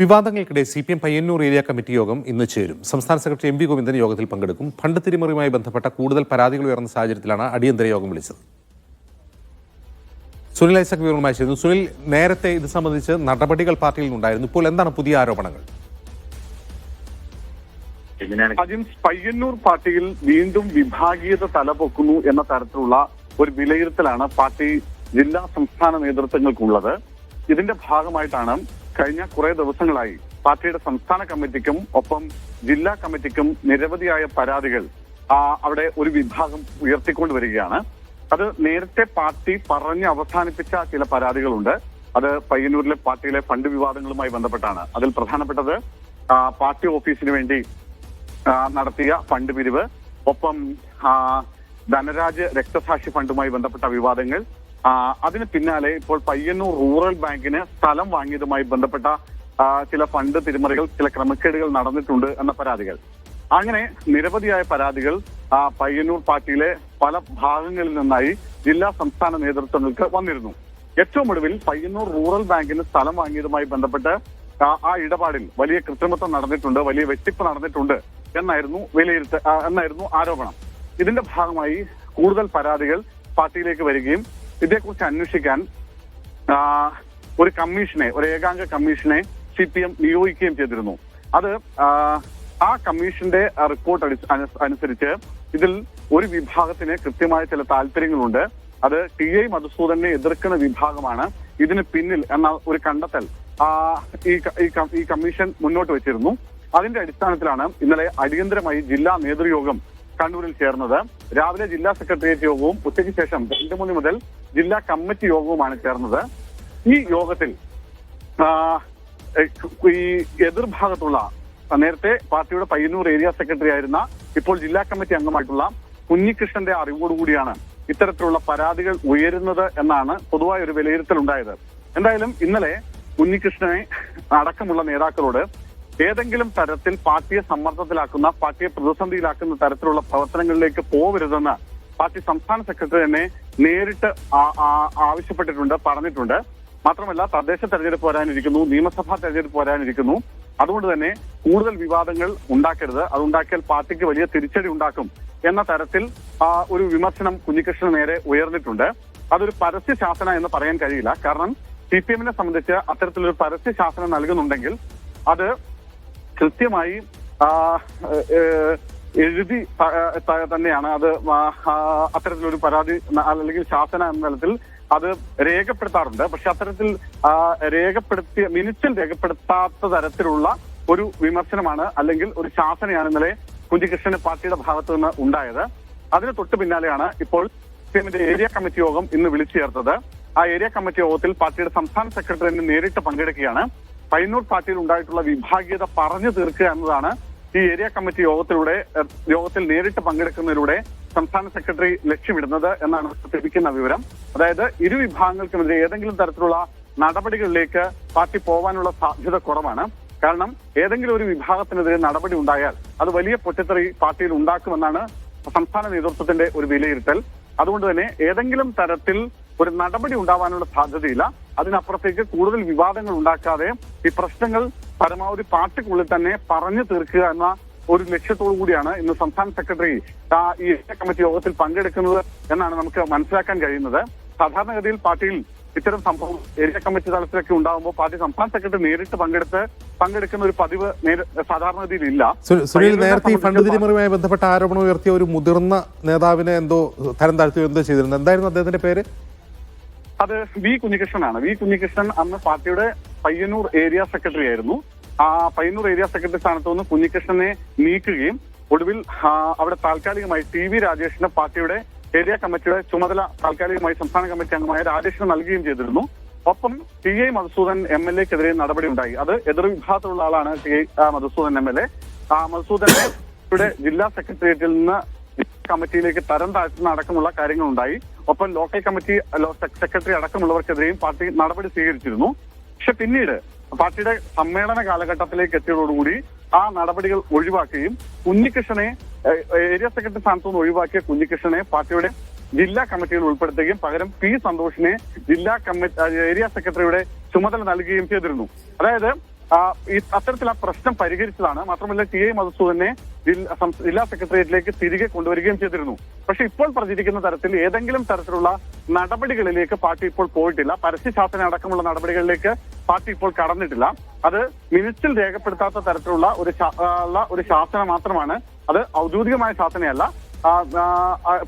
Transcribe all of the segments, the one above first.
വിവാദങ്ങൾക്കിടെ C P M Payyannur area committee യോഗം ഇന്ന് ചേരും. സംസ്ഥാന സെക്രട്ടറി എം വി ഗോവിന്ദൻ യോഗത്തിൽ പങ്കെടുക്കും. ഫണ്ട് തിരിമറിയുമായി ബന്ധപ്പെട്ട കൂടുതൽ പരാതികൾ ഉയർന്ന സാഹചര്യത്തിലാണ് അടിയന്തര യോഗം വിളിച്ചത്. സുനിൽ ഐസക് വിവരമായി ചേരുന്നു. സുനിൽ നേരത്തെ ഇത് സംബന്ധിച്ച് നടപടികൾ പാർട്ടിയിൽ നിന്നുണ്ടായിരുന്നു. ഇപ്പോൾ എന്താണ് പുതിയ ആരോപണങ്ങൾ? ആദ്യം പയ്യന്നൂർ പാർട്ടിയിൽ വീണ്ടും വിഭാഗീയത തലപൊക്കുന്നു എന്ന തരത്തിലുള്ള ഒരു വിലയിരുത്തലാണ് പാർട്ടി ജില്ലാ സംസ്ഥാന നേതൃത്വങ്ങൾക്കുള്ളത്. ഇതിന്റെ ഭാഗമായിട്ടാണ് കഴിഞ്ഞ കുറെ ദിവസങ്ങളായി പാർട്ടിയുടെ സംസ്ഥാന കമ്മിറ്റിക്കും ഒപ്പം ജില്ലാ കമ്മിറ്റിക്കും നിരവധിയായ പരാതികൾ അവിടെ ഒരു വിഭാഗം ഉയർത്തിക്കൊണ്ട് വരികയാണ്. അത് നേരത്തെ പാർട്ടി പറഞ്ഞ് അവസാനിപ്പിച്ച ചില പരാതികളുണ്ട്. അത് പയ്യന്നൂരിലെ പാർട്ടിയിലെ ഫണ്ട് വിവാദങ്ങളുമായി ബന്ധപ്പെട്ടാണ്. അതിൽ പ്രധാനപ്പെട്ടത് പാർട്ടി ഓഫീസിന് വേണ്ടി നടത്തിയ ഫണ്ട് പിരിവ് ഒപ്പം ധനരാജ് രക്തസാക്ഷി ഫണ്ടുമായി ബന്ധപ്പെട്ട വിവാദങ്ങൾ അതിന് പിന്നാലെ ഇപ്പോൾ പയ്യന്നൂർ റൂറൽ ബാങ്കിന് സ്ഥലം വാങ്ങിയതുമായി ബന്ധപ്പെട്ട ചില ഫണ്ട് തിരിമറികൾ ചില ക്രമക്കേടുകൾ നടന്നിട്ടുണ്ട് എന്ന പരാതികൾ. അങ്ങനെ നിരവധിയായ പരാതികൾ പയ്യന്നൂർ പാർട്ടിയിലെ പല ഭാഗങ്ങളിൽ നിന്നായി ജില്ലാ സംസ്ഥാന നേതൃത്വങ്ങൾക്ക് വന്നിരുന്നു. ഏറ്റവും ഒടുവിൽ പയ്യന്നൂർ റൂറൽ ബാങ്കിന് സ്ഥലം വാങ്ങിയതുമായി ബന്ധപ്പെട്ട് ആ- ഇടപാടിൽ വലിയ കൃത്രിമത്വം നടന്നിട്ടുണ്ട് വലിയ വെട്ടിപ്പ് നടന്നിട്ടുണ്ട് എന്നായിരുന്നു വിലയിരുത്ത എന്നായിരുന്നു ആരോപണം. ഇതിന്റെ ഭാഗമായി കൂടുതൽ പരാതികൾ പാർട്ടിയിലേക്ക് വരികയും ഇതേക്കുറിച്ച് അന്വേഷിക്കാൻ ഒരു കമ്മീഷനെ ഒരു ഏകാംഗ കമ്മീഷനെ സി പി എം നിയോഗിക്കുകയും ചെയ്തിരുന്നു. അത് ആ, കമ്മീഷന്റെ റിപ്പോർട്ട് അനുസരിച്ച് ഇതിൽ ഒരു വിഭാഗത്തിന് കൃത്യമായ ചില താല്പര്യങ്ങളുണ്ട്. അത് ടി ഐ മധുസൂദനെ എതിർക്കുന്ന വിഭാഗമാണ്. ഇതിന് പിന്നിൽ എന്ന ഒരു കണ്ടെത്തൽ ഈ കമ്മീഷൻ മുന്നോട്ട് വെച്ചിരുന്നു. അതിന്റെ അടിസ്ഥാനത്തിലാണ് ഇന്നലെ അടിയന്തരമായി ജില്ലാ നേതൃയോഗം കണ്ണൂരിൽ ചേർന്നത്. രാവിലെ ജില്ലാ സെക്രട്ടേറിയറ്റ് യോഗവും ഉച്ചയ്ക്ക് ശേഷം രണ്ട് മണി മുതൽ ജില്ലാ കമ്മിറ്റി യോഗവുമാണ് ചേർന്നത്. ഈ യോഗത്തിൽ ഈ എതിർഭാഗത്തുള്ള നേരത്തെ പാർട്ടിയുടെ പയ്യന്നൂർ ഏരിയ സെക്രട്ടറി ആയിരുന്ന ഇപ്പോൾ ജില്ലാ കമ്മിറ്റി അംഗമായിട്ടുള്ള കുഞ്ഞികൃഷ്ണന്റെ അറിവോടുകൂടിയാണ് ഇത്തരത്തിലുള്ള പരാതികൾ ഉയരുന്നത് എന്നാണ് പൊതുവായ ഒരു വിലയിരുത്തൽ ഉണ്ടായത് എന്തായാലും ഇന്നലെ കുഞ്ഞികൃഷ്ണനെ അടക്കമുള്ള നേതാക്കളോട് ഏതെങ്കിലും തരത്തിൽ പാർട്ടിയെ സമ്മർദ്ദത്തിലാക്കുന്ന പാർട്ടിയെ പ്രതിസന്ധിയിലാക്കുന്ന തരത്തിലുള്ള പ്രവർത്തനങ്ങളിലേക്ക് പോകരുതെന്ന് പാർട്ടി സംസ്ഥാന സെക്രട്ടറി തന്നെ നേരിട്ട് ആവശ്യപ്പെട്ടിട്ടുണ്ട് പറഞ്ഞിട്ടുണ്ട്. മാത്രമല്ല തദ്ദേശ തെരഞ്ഞെടുപ്പ് വരാനിരിക്കുന്നു നിയമസഭാ തെരഞ്ഞെടുപ്പ് വരാനിരിക്കുന്നു. അതുകൊണ്ട് തന്നെ കൂടുതൽ വിവാദങ്ങൾ ഉണ്ടാക്കരുത്. അതുണ്ടാക്കിയാൽ പാർട്ടിക്ക് വലിയ തിരിച്ചടി ഉണ്ടാക്കും എന്ന തരത്തിൽ ഒരു വിമർശനം കുഞ്ഞികൃഷ്ണന് നേരെ ഉയർന്നിട്ടുണ്ട്. അതൊരു പരസ്യ ശാസന എന്ന് പറയാൻ കഴിയില്ല. കാരണം സി പി എമ്മിനെ സംബന്ധിച്ച് അത്തരത്തിലൊരു പരസ്യ ശാസന നൽകുന്നുണ്ടെങ്കിൽ അത് കൃത്യമായി എഴുതി തന്നെയാണ്. അത് അത്തരത്തിലൊരു പരാതി അല്ലെങ്കിൽ ശാസന എന്ന തലത്തിൽ അത് രേഖപ്പെടുത്താറുണ്ട്. പക്ഷെ അത്തരത്തിൽ രേഖപ്പെടുത്തിയ മിനിറ്റിൽ രേഖപ്പെടുത്താത്ത തരത്തിലുള്ള ഒരു വിമർശനമാണ് അല്ലെങ്കിൽ ഒരു ശാസനയാണ് ഇന്നലെ കുഞ്ഞികൃഷ്ണന് പാർട്ടിയുടെ ഭാഗത്തു നിന്ന് ഉണ്ടായത്. അതിന് തൊട്ട് പിന്നാലെയാണ് ഇപ്പോൾ സിഎമ്മിന്റെ ഏരിയ കമ്മിറ്റി യോഗം ഇന്ന് വിളിച്ചു ചേർത്തത്. ആ ഏരിയ കമ്മിറ്റി യോഗത്തിൽ പാർട്ടിയുടെ സംസ്ഥാന സെക്രട്ടറി നേരിട്ട് പങ്കെടുക്കുകയാണ്. പയ്യന്നൂർ പാർട്ടിയിൽ ഉണ്ടായിട്ടുള്ള വിഭാഗീയത പറഞ്ഞു തീർക്കുക എന്നതാണ് ഈ ഏരിയ കമ്മിറ്റി യോഗത്തിലൂടെ യോഗത്തിൽ നേരിട്ട് പങ്കെടുക്കുന്നതിലൂടെ സംസ്ഥാന സെക്രട്ടറി ലക്ഷ്യമിടുന്നത് എന്നാണ് ലഭിക്കുന്ന വിവരം. അതായത് ഇരു വിഭാഗങ്ങൾക്കുമെതിരെ ഏതെങ്കിലും തരത്തിലുള്ള നടപടികളിലേക്ക് പാർട്ടി പോവാനുള്ള സാധ്യത കുറവാണ്. കാരണം ഏതെങ്കിലും ഒരു വിഭാഗത്തിനെതിരെ നടപടി ഉണ്ടായാൽ അത് വലിയ പൊട്ടിത്തെറി പാർട്ടിയിൽ ഉണ്ടാക്കുമെന്നാണ് സംസ്ഥാന നേതൃത്വത്തിന്റെ ഒരു വിലയിരുത്തൽ. അതുകൊണ്ട് തന്നെ ഏതെങ്കിലും തരത്തിൽ ഒരു നടപടി ഉണ്ടാവാനുള്ള സാധ്യതയില്ല. അതിനപ്പുറത്തേക്ക് കൂടുതൽ വിവാദങ്ങൾ ഉണ്ടാക്കാതെ ഈ പ്രശ്നങ്ങൾ പരമാവധി പാർട്ടിക്കുള്ളിൽ തന്നെ പറഞ്ഞു തീർക്കുക എന്ന ഒരു ലക്ഷ്യത്തോടു കൂടിയാണ് ഇന്ന് സംസ്ഥാന സെക്രട്ടറി ഈ ഏരിയ കമ്മിറ്റി യോഗത്തിൽ പങ്കെടുക്കുന്നത് എന്നാണ് നമുക്ക് മനസ്സിലാക്കാൻ കഴിയുന്നത്. സാധാരണഗതിയിൽ പാർട്ടിയിൽ ഇത്തരം സംഭവം ഏരിയ കമ്മിറ്റി തലത്തിലൊക്കെ ഉണ്ടാകുമ്പോൾ പാർട്ടി സംസ്ഥാന സെക്രട്ടറി നേരിട്ട് പങ്കെടുത്ത് പങ്കെടുക്കുന്ന ഒരു പതിവ് നേരി- സാധാരണഗതിയിൽ ഇല്ല. സുനിൽ നേരത്തെ ഈ ഫണ്ട് തിരിമറിയുമായി ബന്ധപ്പെട്ട ആരോപണം ഉയർത്തിയ ഒരു മുതിർന്ന നേതാവിനെ എന്തോ തരം താഴ്ത്തുകയോ എന്തോ ചെയ്തിരുന്നു. എന്തായിരുന്നു അദ്ദേഹത്തിന്റെ പേര്? അത് വി കുഞ്ഞികൃഷ്ണനാണ്. വി കുഞ്ഞികൃഷ്ണൻ അന്ന് പാർട്ടിയുടെ പയ്യന്നൂർ ഏരിയ സെക്രട്ടറി ആയിരുന്നു. ആ പയ്യന്നൂർ ഏരിയ സെക്രട്ടറി സ്ഥാനത്ത് നിന്ന് കുഞ്ഞികൃഷ്ണനെ നീക്കുകയും ഒടുവിൽ അവിടെ താൽക്കാലികമായി ടി വി രാജേഷിന്റെ പാർട്ടിയുടെ ഏരിയ കമ്മിറ്റിയുടെ ചുമതല താൽക്കാലികമായി സംസ്ഥാന കമ്മിറ്റി അംഗമായ രാജേഷിന് നൽകുകയും ചെയ്തിരുന്നു. ഒപ്പം T I Madhusoodan M L എക്കെതിരെ നടപടി ഉണ്ടായി അത് എതിർ വിഭാഗത്തിലുള്ള ആളാണ് T I Madhusoodan M L A. ആ മധുസൂദനെ ജില്ലാ സെക്രട്ടേറിയറ്റിൽ നിന്ന് കമ്മിറ്റിയിലേക്ക് തരം താഴ്ത്തുന്ന അടക്കമുള്ള കാര്യങ്ങളുണ്ടായി. ഒപ്പം ലോക്കൽ കമ്മിറ്റി സെക്രട്ടറി അടക്കമുള്ളവർക്കെതിരെയും പാർട്ടി നടപടി സ്വീകരിച്ചിരുന്നു. പക്ഷെ പിന്നീട് പാർട്ടിയുടെ സമ്മേളന കാലഘട്ടത്തിലേക്ക് എത്തിയതോടുകൂടി ആ നടപടികൾ ഒഴിവാക്കുകയും കുഞ്ഞികൃഷ്ണനെ ഏരിയ സെക്രട്ടറി സ്ഥാനത്തു നിന്ന് ഒഴിവാക്കിയ കുഞ്ഞികൃഷ്ണനെ പാർട്ടിയുടെ ജില്ലാ കമ്മിറ്റിയിൽ ഉൾപ്പെടുത്തുകയും പകരം പി സന്തോഷിനെ ജില്ലാ കമ്മിറ്റി ഏരിയ സെക്രട്ടറിയുടെ ചുമതല നൽകുകയും ചെയ്തിരുന്നു. അതായത് അത്തരത്തിൽ ആ പ്രശ്നം പരിഹരിച്ചതാണ്. മാത്രമല്ല ടി ഐ മധുസൂദനെ ജില്ല- സെക്രട്ടേറിയറ്റിലേക്ക് തിരികെ കൊണ്ടുവരികയും ചെയ്തിരുന്നു. പക്ഷെ ഇപ്പോൾ പ്രചരിക്കുന്ന തരത്തിൽ ഏതെങ്കിലും തരത്തിലുള്ള നടപടികളിലേക്ക് പാർട്ടി ഇപ്പോൾ പോയിട്ടില്ല. പരസ്യശാസന അടക്കമുള്ള നടപടികളിലേക്ക് പാർട്ടി ഇപ്പോൾ കടന്നിട്ടില്ല. അത് മിനിറ്റിൽ രേഖപ്പെടുത്താത്ത തരത്തിലുള്ള ഒരു ഒരു ശാസന മാത്രമാണ്. അത് ഔദ്യോഗികമായ ശാസനയല്ല.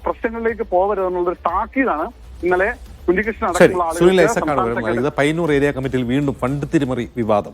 പ്രശ്നങ്ങളിലേക്ക് പോകരുതെന്നുള്ളൊരു താക്കീതാണ് ഇന്നലെ കുഞ്ഞികൃഷ്ണൻ അടക്കമുള്ള ആളുകൾ പയ്യന്നൂർ ഏരിയ കമ്മിറ്റിയിൽ വീണ്ടും ഫണ്ട് തിരിമറി വിവാദം.